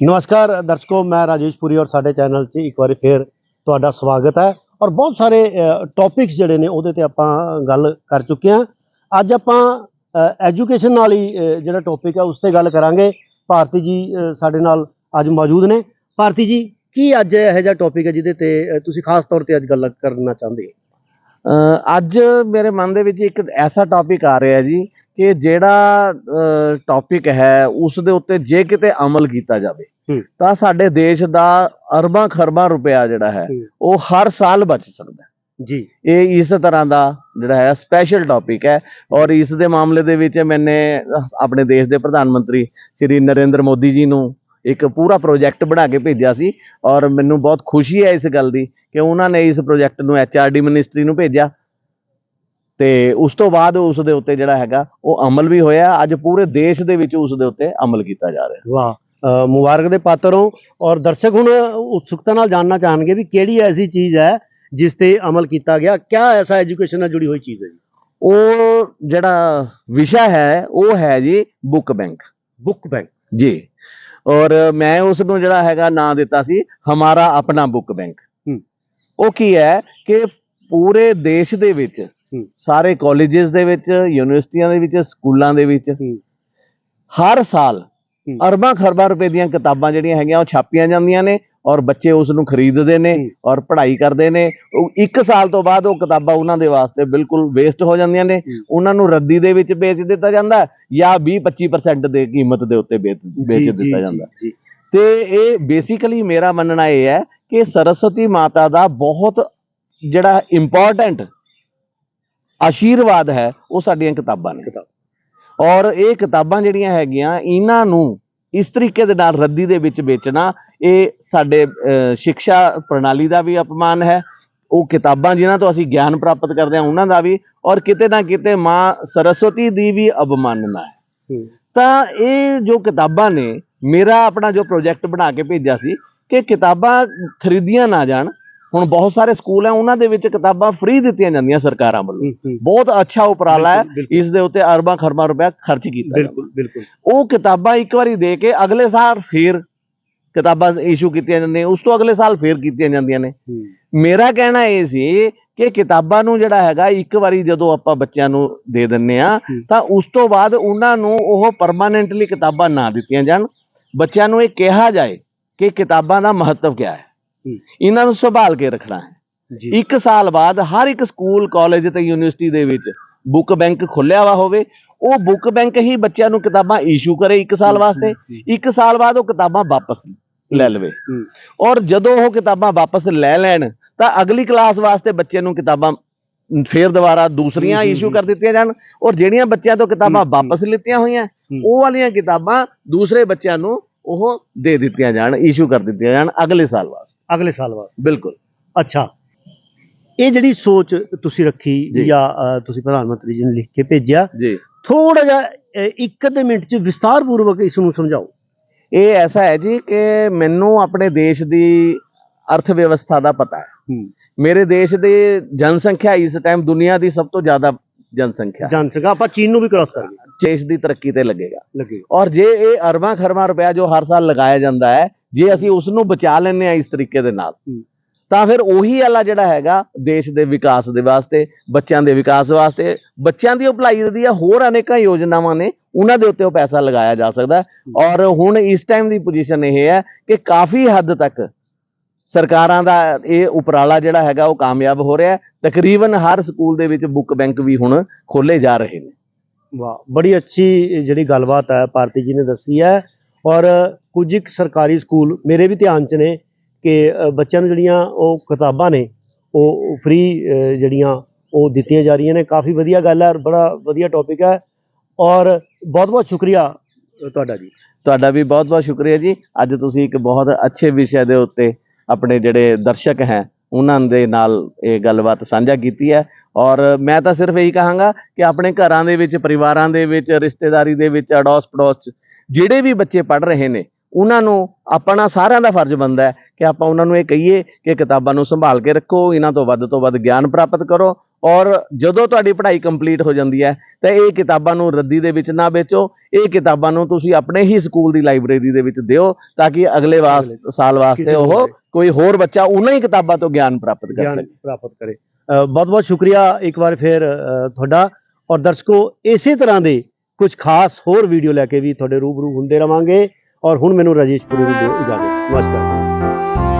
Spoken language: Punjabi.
ਨਮਸਕਾਰ ਦਰਸ਼ਕੋ, ਮੈਂ ਰਾਜੇਸ਼ ਪੁਰੀ ਔਰ ਸਾਡੇ ਚੈਨਲ 'ਚ ਇੱਕ ਵਾਰੀ ਫੇਰ ਤੁਹਾਡਾ ਸਵਾਗਤ ਹੈ ਔਰ ਬਹੁਤ ਸਾਰੇ ਟੌਪਿਕਸ ਜਿਹੜੇ ਨੇ ਉਹਦੇ ਤੇ ਆਪਾਂ ਗੱਲ ਕਰ ਚੁੱਕੇ ਹਾਂ। ਅੱਜ ਆਪਾਂ ਐਜੂਕੇਸ਼ਨ ਨਾਲ ਹੀ ਜਿਹੜਾ ਟੌਪਿਕ ਹੈ ਉਸ ਤੇ ਗੱਲ ਕਰਾਂਗੇ। ਭਾਰਤੀ ਜੀ ਸਾਡੇ ਨਾਲ ਅੱਜ ਮੌਜੂਦ ਨੇ। ਭਾਰਤੀ ਜੀ, ਕੀ ਅੱਜ ਇਹੋ ਜਿਹਾ ਟੌਪਿਕ ਹੈ ਜਿਹਦੇ ਤੇ ਤੁਸੀਂ ਖਾਸ ਤੌਰ ਤੇ ਅੱਜ ਗੱਲ ਕਰਨਾ ਚਾਹੁੰਦੇ ਹੋ? ਅੱਜ ਮੇਰੇ ਮਨ ਦੇ ਵਿੱਚ ਇੱਕ ਐਸਾ ਟੌਪਿਕ ਆ ਰਿਹਾ ਜੀ ਕਿ ਜਿਹੜਾ ਟੌਪਿਕ ਹੈ ਉਸ ਦੇ ਉੱਤੇ ਜੇ ਕਿਤੇ ਅਮਲ ਕੀਤਾ ਜਾਵੇ। ਤਾਂ ਸਾਡੇ ਦੇਸ਼ ਦਾ ਅਰਬਾਂ ਖਰਬਾਂ ਰੁਪਇਆ ਜਿਹੜਾ ਹੈ। ਉਹ ਹਰ ਸਾਲ ਬਚ ਸਕਦਾ। ਜੀ ਇਹ ਇਸ ਤਰ੍ਹਾਂ ਦਾ ਜਿਹੜਾ ਹੈ ਸਪੈਸ਼ਲ ਟੌਪਿਕ ਹੈ ਔਰ ਇਸ ਦੇ ਮਾਮਲੇ ਦੇ ਵਿੱਚ ਮੈਨੇ ਆਪਣੇ ਦੇਸ਼ ਦੇ ਪ੍ਰਧਾਨ ਮੰਤਰੀ ਸ੍ਰੀ ਨਰਿੰਦਰ ਮੋਦੀ ਜੀ ਨੂੰ ਇੱਕ ਪੂਰਾ ਪ੍ਰੋਜੈਕਟ ਬਣਾ ਕੇ ਭੇਜਿਆ ਸੀ ਔਰ ਮੈਨੂੰ ਬਹੁਤ ਖੁਸ਼ੀ ਹੈ ਇਸ ਗੱਲ ਦੀ ਕਿ ਉਹਨਾਂ ਨੇ ਇਸ ਪ੍ਰੋਜੈਕਟ ਨੂੰ ਐਚਆਰਡੀ ਮਿਨਿਸਟਰੀ ਨੂੰ ਭੇਜਿਆ ਤੇ ਉਸ ਤੋਂ ਬਾਅਦ ਉਸ ਦੇ ਉੱਤੇ ਜਿਹੜਾ ਹੈਗਾ ਉਹ ਅਮਲ ਵੀ ਹੋਇਆ। ਅੱਜ ਪੂਰੇ ਦੇਸ਼ ਦੇ ਵਿੱਚ ਉਸ ਦੇ ਉੱਤੇ ਅਮਲ ਕੀਤਾ ਜਾ ਰਿਹਾ। ਵਾਹ। ਮੁਬਾਰਕ ਦੇ ਪਾਤਰ ਹੋ। ਔਰ ਦਰਸ਼ਕ ਹੁਣ ਉਤਸੁਕਤਾ ਨਾਲ ਜਾਨਣਾ ਚਾਹਣਗੇ ਵੀ ਕਿਹੜੀ ਐਸੀ ਚੀਜ਼ ਹੈ ਜਿਸ ਤੇ ਅਮਲ ਕੀਤਾ ਗਿਆ। ਕਿਆ ਐਸਾ ਐਜੂਕੇਸ਼ਨ ਨਾਲ ਜੁੜੀ ਹੋਈ ਚੀਜ਼ ਹੈ ਜੀ? ਉਹ ਜਿਹੜਾ ਵਿਸ਼ਾ ਹੈ ਉਹ ਹੈ ਜੀ ਬੁੱਕ ਬੈਂਕ। Book bank. ਜੀ। ਔਰ ਮੈਂ ਉਸ ਨੂੰ ਜਿਹੜਾ ਹੈਗਾ ਨਾਂ ਦਿੱਤਾ ਸੀ ਹਮਾਰਾ ਆਪਣਾ ਬੁੱਕ ਬੈਂਕ। ਉਹ ਕੀ ਹੈ ਕਿ ਪੂਰੇ ਦੇਸ਼ ਦੇ ਵਿੱਚ। ਸਾਰੇ ਕਾਲਜਸ ਦੇ ਵਿੱਚ ਯੂਨੀਵਰਸਿਟੀਆਂ ਦੇ ਵਿੱਚ ਸਕੂਲਾਂ ਦੇ ਵਿੱਚ। ਹਰ ਸਾਲ। ਅਰਬਾਂ ਖਰਬਾਂ ਰੁਪਏ ਦੀਆਂ ਕਿਤਾਬਾਂ ਜਿਹੜੀਆਂ ਹੈਗੀਆਂ ਉਹ ਛਾਪੀਆਂ ਜਾਂਦੀਆਂ ਨੇ ਔਰ ਬੱਚੇ ਉਸ ਨੂੰ ਖਰੀਦਦੇ ਨੇ। ਔਰ ਪੜ੍ਹਾਈ ਕਰਦੇ ਨੇ ਉਹ ਇੱਕ ਸਾਲ ਤੋਂ ਬਾਅਦ ਉਹ ਕਿਤਾਬਾਂ ਉਹਨਾਂ ਦੇ ਵਾਸਤੇ ਬਿਲਕੁਲ ਵੇਸਟ ਹੋ ਜਾਂਦੀਆਂ ਨੇ। ਉਹਨਾਂ ਨੂੰ ਰੱਦੀ ਦੇ ਵਿੱਚ ਵੇਚ ਦਿੱਤਾ ਜਾਂਦਾ ਜਾਂ 20-25% ਦੇ ਕੀਮਤ ਦੇ ਉੱਤੇ ਵੇਚ ਦਿੱਤਾ ਜਾਂਦਾ ਤੇ ਇਹ ਬੇਸਿਕਲੀ ਮੇਰਾ ਮੰਨਣਾ ਇਹ ਹੈ ਕਿ ਸਰਸਵਤੀ ਮਾਤਾ ਦਾ ਬਹੁਤ ਜਿਹੜਾ ਇੰਪੋਰਟੈਂਟ ਆਸ਼ੀਰਵਾਦ ਹੈ ਉਹ ਸਾਡੀਆਂ ਕਿਤਾਬਾਂ ਨੇ ਕਿਤਾਬ। ਔਰ ਇਹ ਕਿਤਾਬਾਂ ਜਿਹੜੀਆਂ ਹੈਗੀਆਂ ਇਹਨਾਂ ਨੂੰ ਇਸ ਤਰੀਕੇ ਦੇ ਨਾਲ ਰੱਦੀ ਦੇ ਵਿੱਚ ਵੇਚਣਾ ਇਹ ਸਾਡੇ ਸਿੱਖਿਆ ਪ੍ਰਣਾਲੀ ਦਾ ਵੀ ਅਪਮਾਨ ਹੈ ਉਹ ਕਿਤਾਬਾਂ ਜਿਨ੍ਹਾਂ ਤੋਂ ਅਸੀਂ ਗਿਆਨ ਪ੍ਰਾਪਤ ਕਰਦੇ ਹਾਂ ਉਹਨਾਂ ਦਾ ਵੀ ਔਰ ਕਿਤੇ ਨਾ ਕਿਤੇ ਮਾਂ ਸਰਸਵਤੀ ਦੀ ਵੀ ਅਵਮਾਨਨਾ ਹੈ ਹੂੰ। ਤਾਂ ਇਹ ਜੋ ਕਿਤਾਬਾਂ ਨੇ ਮੇਰਾ ਆਪਣਾ ਜੋ ਪ੍ਰੋਜੈਕਟ ਬਣਾ ਕੇ ਭੇਜਿਆ ਸੀ ਕਿ ਕਿਤਾਬਾਂ ਖਰੀਦੀਆਂ ਨਾ ਜਾਣ ਹੁਣ ਬਹੁਤ ਸਾਰੇ ਸਕੂਲ ਹੈ ਉਹਨਾਂ ਦੇ ਵਿੱਚ ਕਿਤਾਬਾਂ ਫ੍ਰੀ ਦਿੱਤੀਆਂ ਜਾਂਦੀਆਂ ਸਰਕਾਰਾਂ ਵੱਲੋਂ। ਬਹੁਤ ਅੱਛਾ ਉਪਰਾਲਾ ਹੈ। ਇਸ ਦੇ ਉੱਤੇ ਅਰਬਾਂ ਖਰਬਾਂ ਰੁਪਏ ਖਰਚ ਕੀਤਾ। ਬਿਲਕੁਲ ਬਿਲਕੁਲ ਉਹ ਕਿਤਾਬਾਂ ਇੱਕ ਵਾਰੀ ਦੇ ਕੇ ਅਗਲੇ ਸਾਲ ਫੇਰ ਕਿਤਾਬਾਂ ਇਸ਼ੂ ਕੀਤੀਆਂ ਜਾਂਦੀਆਂ ਉਸ ਤੋਂ ਅਗਲੇ ਸਾਲ ਫੇਰ ਕੀਤੀਆਂ ਜਾਂਦੀਆਂ ਨੇ। ਮੇਰਾ ਕਹਿਣਾ ਇਹ ਸੀ ਕਿ ਕਿਤਾਬਾਂ ਨੂੰ ਜਿਹੜਾ ਹੈਗਾ ਇੱਕ ਵਾਰੀ ਜਦੋਂ ਆਪਾਂ ਬੱਚਿਆਂ ਨੂੰ ਦੇ ਦਿੰਨੇ ਆ। ਤਾਂ ਉਸ ਤੋਂ ਬਾਅਦ ਉਹਨਾਂ ਨੂੰ ਉਹ ਪਰਮਾਨੈਂਟਲੀ ਕਿਤਾਬਾਂ ਨਾ ਦਿੱਤੀਆਂ ਜਾਣ ਬੱਚਿਆਂ ਨੂੰ ਇਹ ਕਿਹਾ ਜਾਏ ਕਿ ਕਿਤਾਬਾਂ ਦਾ ਮਹੱਤਵ ਕੀ ਹੂੰ। ਇਹਨਾਂ ਨੂੰ ਸੰਭਾਲ ਕੇ ਰੱਖਣਾ ਹੈ। ਜੀ। ਇੱਕ ਸਾਲ ਬਾਅਦ ਹਰ ਇੱਕ ਸਕੂਲ ਕਾਲਜ ਤੇ ਯੂਨੀਵਰਸਿਟੀ ਦੇ ਵਿੱਚ ਬੁੱਕ ਬੈਂਕ ਖੁੱਲਿਆ ਵਾ ਹੋਵੇ ਉਹ ਬੁੱਕ ਬੈਂਕ ਹੀ ਬੱਚਿਆਂ ਨੂੰ ਕਿਤਾਬਾਂ ਇਸ਼ੂ ਕਰੇ ਇੱਕ ਸਾਲ ਵਾਸਤੇ ਇੱਕ ਸਾਲ ਬਾਅਦ ਉਹ ਕਿਤਾਬਾਂ ਵਾਪਸ ਲੈ ਲਵੇ। ਔਰ ਜਦੋਂ ਉਹ ਕਿਤਾਬਾਂ ਵਾਪਸ ਲੈ ਲੈਣ ਤਾਂ ਅਗਲੀ ਕਲਾਸ ਵਾਸਤੇ ਬੱਚੇ ਨੂੰ ਕਿਤਾਬਾਂ ਫੇਰ ਦੁਬਾਰਾ ਦੂਸਰੀਆਂ ਇਸ਼ੂ। ਕਰ ਦਿੱਤੀਆਂ ਜਾਣ। ਔਰ ਜਿਹੜੀਆਂ ਬੱਚਿਆਂ ਤੋਂ ਕਿਤਾਬਾਂ ਵਾਪਸ ਲਿੱਤੀਆਂ ਹੋਈਆਂ। ਉਹ ਵਾਲੀਆਂ ਕਿਤਾਬਾਂ ਦੂਸਰੇ ਬੱਚਿਆਂ ਨੂੰ ਉਹ ਦੇ ਦਿੱਤੀਆਂ ਜਾਣ ਇਸ਼ੂ ਕਰ ਦਿੱਤੀਆਂ ਜਾਣ ਅਗਲੇ ਸਾਲ ਵਾਸਤੇ। ਅਗਲੇ ਸਾਲ ਵਾਸਤੇ। ਬਿਲਕੁਲ। ਅੱਛਾ। ਇਹ ਜਿਹੜੀ ਸੋਚ ਤੁਸੀਂ ਰੱਖੀ ਜੀ। ਅ, ਤੁਸੀਂ ਪ੍ਰਧਾਨ ਮੰਤਰੀ ਜੀ ਨੂੰ ਲਿਖ ਕੇ ਭੇਜਿਆ ਜੀ। ਥੋੜਾ ਜਿਹਾ ਅ, ਇੱਕ ਅੱਧੇ ਮਿੰਟ ਚ ਵਿਸਤਾਰ ਪੂਰਵਕ ਇਸ ਨੂੰ ਸਮਝਾਓ। ਇਹ ਐਸਾ ਹੈ ਜੀ ਕਿ ਮੈਨੂੰ ਆਪਣੇ ਦੇਸ਼ ਦੀ ਅਰਥ ਵਿਵਸਥਾ ਦਾ ਪਤਾ ਹੈ। ਮੇਰੇ ਦੇਸ਼ ਦੀ ਜਨਸੰਖਿਆ ਇਸ ਟਾਈਮ ਦੁਨੀਆ ਦੀ ਸਭ ਤੋਂ ਜ਼ਿਆਦਾ ਜਨਸੰਖਿਆ ਸਕਾ ਆਪਾਂ ਚੀਨ ਨੂੰ ਵੀ ਕ੍ਰਾਸ ਕਰ ਗਏ ਦੇਸ਼ ਦੀ ਤਰੱਕੀ ਤੇ ਲੱਗੇਗਾ। ਲੱਗੇ ਔਰ ਜੇ ਇਹ ਅਰਬਾਂ ਖਰਬਾਂ ਰੁਪਇਆ ਜੋ ਹਰ ਸਾਲ ਲਗਾਇਆ ਜਾਂਦਾ ਹੈ ਜੇ ਅਸੀਂ ਉਸ ਨੂੰ ਬਚਾ ਲੈਂਦੇ ਆ ਇਸ ਤਰੀਕੇ ਦੇ ਨਾਲ। ਤਾਂ ਫਿਰ ਉਹੀ ਵਾਲਾ ਜਿਹੜਾ ਹੈਗਾ ਦੇਸ਼ ਦੇ ਵਿਕਾਸ ਦੇ ਵਾਸਤੇ ਬੱਚਿਆਂ ਦੇ ਵਿਕਾਸ ਵਾਸਤੇ ਬੱਚਿਆਂ ਦੀ ਭਲਾਈ ਦੀਆਂ ਹੋਰ ਅਨੇਕਾਂ ਯੋਜਨਾਵਾਂ ਨੇ ਉਹਨਾਂ ਦੇ ਉੱਤੇ ਉਹ ਪੈਸਾ ਲਗਾਇਆ ਜਾ ਸਕਦਾ। ਔਰ ਹੁਣ ਇਸ ਟਾਈਮ ਦੀ ਪੋਜੀਸ਼ਨ ਇਹ ਹੈ ਕਿ ਕਾਫੀ ਹੱਦ ਤੱਕ ਸਰਕਾਰਾਂ ਦਾ ਇਹ ਉਪਰਾਲਾ ਜਿਹੜਾ ਹੈਗਾ ਉਹ ਕਾਮਯਾਬ ਹੋ ਰਿਹਾ ਹੈ ਤਕਰੀਬਨ ਹਰ ਸਕੂਲ ਦੇ ਵਿੱਚ ਬੁੱਕ ਬੈਂਕ ਵੀ ਹੁਣ ਖੋਲੇ ਜਾ ਰਹੇ ਨੇ ਵਾਹ ਬੜੀ ਅੱਛੀ ਜਿਹੜੀ ਗੱਲਬਾਤ ਹੈ ਭਾਰਤੀ ਜੀ ਨੇ ਦੱਸੀ ਹੈ ਔਰ ਕੁਝ ਇੱਕ ਸਰਕਾਰੀ ਸਕੂਲ ਮੇਰੇ ਵੀ ਧਿਆਨ ਚ ਨੇ ਕਿ ਬੱਚਿਆਂ ਨੂੰ ਜਿਹੜੀਆਂ ਉਹ ਕਿਤਾਬਾਂ ਨੇ, ਉਹ ਫ੍ਰੀ ਜਿਹੜੀਆਂ ਉਹ ਦਿੱਤੀਆਂ ਜਾ ਰਹੀਆਂ ਨੇ। ਕਾਫੀ ਵਧੀਆ ਗੱਲ ਹੈ ਔਰ ਬੜਾ ਵਧੀਆ ਟੌਪਿਕ ਹੈ। ਔਰ ਬਹੁਤ ਬਹੁਤ ਸ਼ੁਕਰੀਆ ਤੁਹਾਡਾ ਜੀ। ਤੁਹਾਡਾ ਵੀ ਬਹੁਤ ਬਹੁਤ ਸ਼ੁਕਰੀਆ ਜੀ। ਅੱਜ ਤੁਸੀਂ ਇੱਕ ਬਹੁਤ ਅੱਛੇ ਵਿਸ਼ੇ ਦੇ ਉੱਤੇ ਆਪਣੇ ਜਿਹੜੇ ਦਰਸ਼ਕ ਹੈ, ਉਹਨਾਂ ਦੇ ਨਾਲ ਇਹ ਗੱਲਬਾਤ ਸਾਂਝਾ ਕੀਤੀ ਹੈ। ਔਰ ਮੈਂ ਤਾਂ ਸਿਰਫ ਇਹੀ ਕਹਾਂਗਾ ਕਿ ਆਪਣੇ ਘਰਾਂ ਦੇ ਵਿੱਚ, ਪਰਿਵਾਰਾਂ ਦੇ ਵਿੱਚ, ਰਿਸ਼ਤੇਦਾਰੀ ਦੇ ਵਿੱਚ ਅੜੋਸ ਪੜੋਸ 'ਚ ਜਿਹੜੇ ਵੀ ਬੱਚੇ ਪੜ੍ਹ ਰਹੇ ਨੇ ਉਹਨਾਂ ਨੂੰ ਆਪਣਾ ਸਾਰਿਆਂ ਦਾ ਫਰਜ਼ ਬਣਦਾ ਹੈ ਕਿ ਆਪਾਂ ਉਹਨਾਂ ਨੂੰ ਇਹ ਕਹੀਏ ਕਿ ਕਿਤਾਬਾਂ ਨੂੰ ਸੰਭਾਲ ਕੇ ਰੱਖੋ ਇਹਨਾਂ ਤੋਂ ਵੱਧ ਤੋਂ ਵੱਧ ਗਿਆਨ ਪ੍ਰਾਪਤ ਕਰੋ ਔਰ ਜਦੋਂ ਤੁਹਾਡੀ ਪੜ੍ਹਾਈ ਕੰਪਲੀਟ ਹੋ ਜਾਂਦੀ ਹੈ ਤਾਂ ਇਹ ਕਿਤਾਬਾਂ ਨੂੰ ਰੱਦੀ ਦੇ ਵਿੱਚ ਨਾ ਵੇਚੋ ਇਹ ਕਿਤਾਬਾਂ ਨੂੰ ਤੁਸੀਂ ਆਪਣੇ ਹੀ ਸਕੂਲ ਦੀ ਲਾਇਬ੍ਰੇਰੀ ਦੇ ਵਿੱਚ ਦਿਓ ਤਾਂ ਕਿ ਅਗਲੇ ਸਾਲ ਵਾਸਤੇ ਉਹ। ਕੋਈ ਹੋਰ ਬੱਚਾ ਉਹਨਾਂ ਹੀ ਕਿਤਾਬਾਂ ਤੋਂ ਗਿਆਨ ਪ੍ਰਾਪਤ ਕਰ ਸਕੇ। ਪ੍ਰਾਪਤ ਕਰੇ। ਬਹੁਤ ਬਹੁਤ ਸ਼ੁਕਰੀਆ ਇੱਕ ਵਾਰ ਫਿਰ ਤੁਹਾਡਾ। ਔਰ ਦਰਸ਼ਕੋ ਇਸੇ ਤਰ੍ਹਾਂ ਦੇ ਕੁਝ ਖਾਸ ਹੋਰ ਵੀਡੀਓ ਲੈ ਕੇ ਵੀ ਤੁਹਾਡੇ ਰੂਬਰੂ ਹੁੰਦੇ ਰਵਾਂਗੇ। ਔਰ ਹੁਣ ਮੈਨੂੰ ਰਜੇਸ਼ ਪੁਰੀ ਨੂੰ ਦਿਓ ਇਜਾਜ਼ਤ। ਨਮਸਕਾਰ।